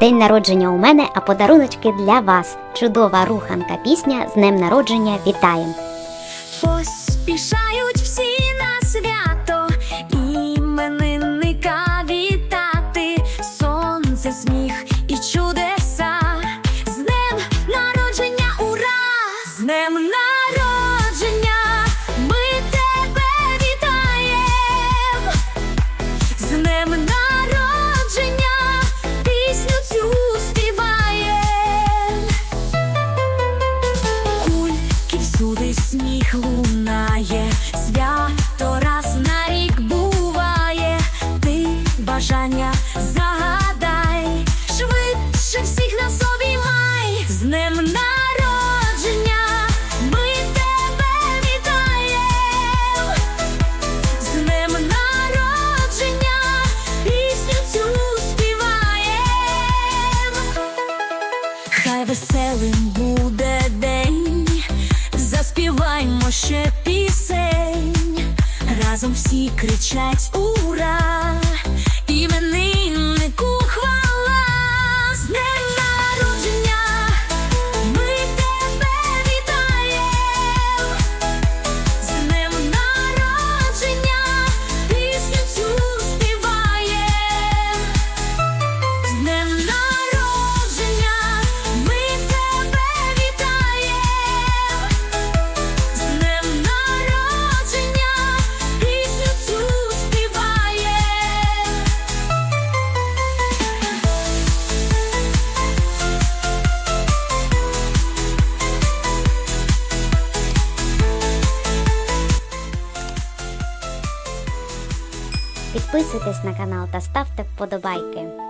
День народження у мене, а подаруночки для вас. Чудова руханка пісня з днем народження вітаєм. Поспішають всі на свято, іменинника вітати, сонце, сміх лунає, свято раз на рік буває, ти бажання загадай, швидше всіх на собі май, з днем народження. Ми тебе вітаєм, з днем народження. Пісню цю співаєм. Хай веселим буде заспіваймо ще пісень, разом всі кричать ура, імениннику Підписуйтесь на канал та ставте вподобайки.